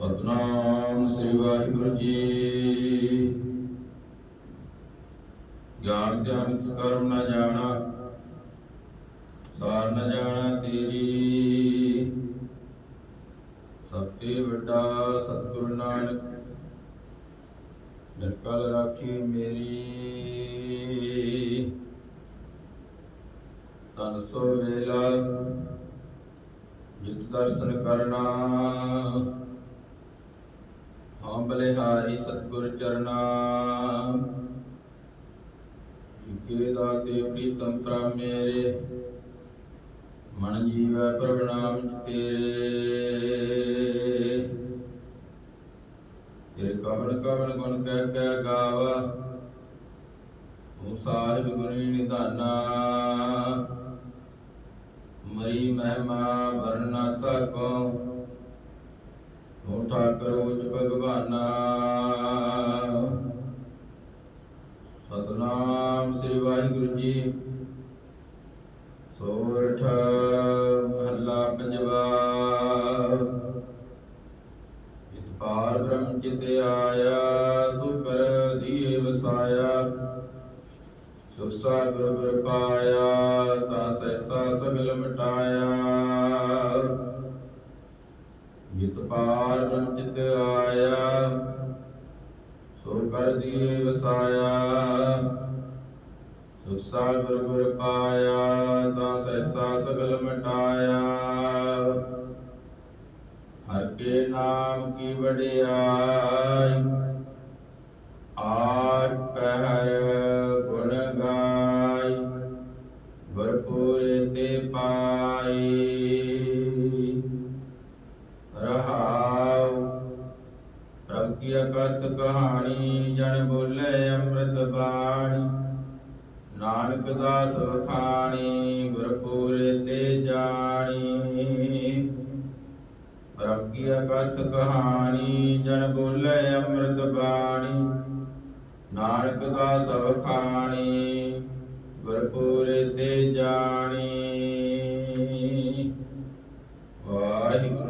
ਸਤਨਾਮ ਸ੍ਰੀ ਵਾਹਿਗੁਰੂ ਜੀ। ਗਿਆਨ ਧਿਆਨ ਕਰਮ ਨ ਜਾਣਾ, ਸਾਰ ਨ ਜਾਣਾ ਤੇਰੀ। ਸਤਿ ਵੱਡਾ ਸਤਿਗੁਰੂ ਨਾਨਕ, ਨਿਰਕਲ ਰਾਖੀ ਮੇਰੀ। ਤਨ ਸੋ ਵੇਲਾ, ਜਿਤ ਦਰਸ਼ਨ ਕਰਨਾ। ਹਾਂ ਬਲਿਹਾਰੀ ਸਤਿਗੁਰ ਚਰਨਾ। ਜਿਕੇ ਦਾਤੇ ਪ੍ਰੀਤਮ ਪ੍ਰਾ ਮੇਰੇ ਮਨ ਜੀਵੈ ਪ੍ਰਭ ਨਾਮ ਤੇਰੇ। ਤੇਰੇ ਕਵਨ ਕਵਨ ਗੁਣ ਕਹਿ ਕਹਿ ਗਾਵਾ, ਤੂੰ ਸਾਹਿਬ ਗੁਣੀ ਨਿਧਾਨਾ। ਮਰੀ ਮਹਿਮਾ ਵਰਨ ਨਾ ਸਕੋ ਤੂੰ ਠਾਕਰ ਉਚ ਭਗਵਾਨਾ। ਸਤਨਾਮ ਸ੍ਰੀ ਵਾਹਿਗੁਰੂ ਜੀ। ਸੋਰਠ, ਮਹੱਲਾ ਪੰਜਵਾ। ਇਤ ਪਾਰ ਬ੍ਰਹਮ ਚਿਤ ਆਇਆ ਸੁਪਰ ਦੀਏ ਵਸਾਇਆ। ਸੁਖ ਸਾਗਰ ਗੁਰ ਪਾਇਆ, ਤਾਂ ਸੈਸਾ ਸਗਲ ਮਟਾਇਆ। ਜਿਤ ਪਾਰ ਬ੍ਰਹਮ ਚਿਤ ਆਇਆ ਸੋ ਕਰ ਦੀਏ ਵਸਾਇਆ ਸੁਖ ਸਾਗਰ ਗੁਰ ਪਾਇਆ ਤਾਂ ਸੈਸਾ ਸਗਲ ਮਟਾਇਆ ਹਰ ਕੇ ਨਾਮ ਕੀ ਵਡਿਆਈ ਆਜ ਪਹਿਰ ਗੁਣ ਗਾਈ ਗੁਰਪੂਰੇ ਤੇ ਪਾਈ ਰਹਾਉ। ਪ੍ਰਭ ਕੀ ਅਕਥ ਕਹਾਣੀ ਜਨ ਬੋਲੇ ਅੰਮ੍ਰਿਤ ਬਾਣੀ। ਨਾਨਕ ਦਾਸ ਵਖਾਣੀ, ਗੁਰਪੂਰੇ ਤੇ ਜਾਣੀ। ਪ੍ਰਭ ਕੀ ਅਕਥ ਕਹਾਣੀ ਜਨ ਬੋਲੇ ਅੰਮ੍ਰਿਤ ਬਾਣੀ। ਨਾਨਕ ਦਾਸ ਵਖਾਣੀ, ਗੁਰਪੂਰੇ ਤੇ ਜਾਣੀ। ਵਾਹਿਗੁਰੂ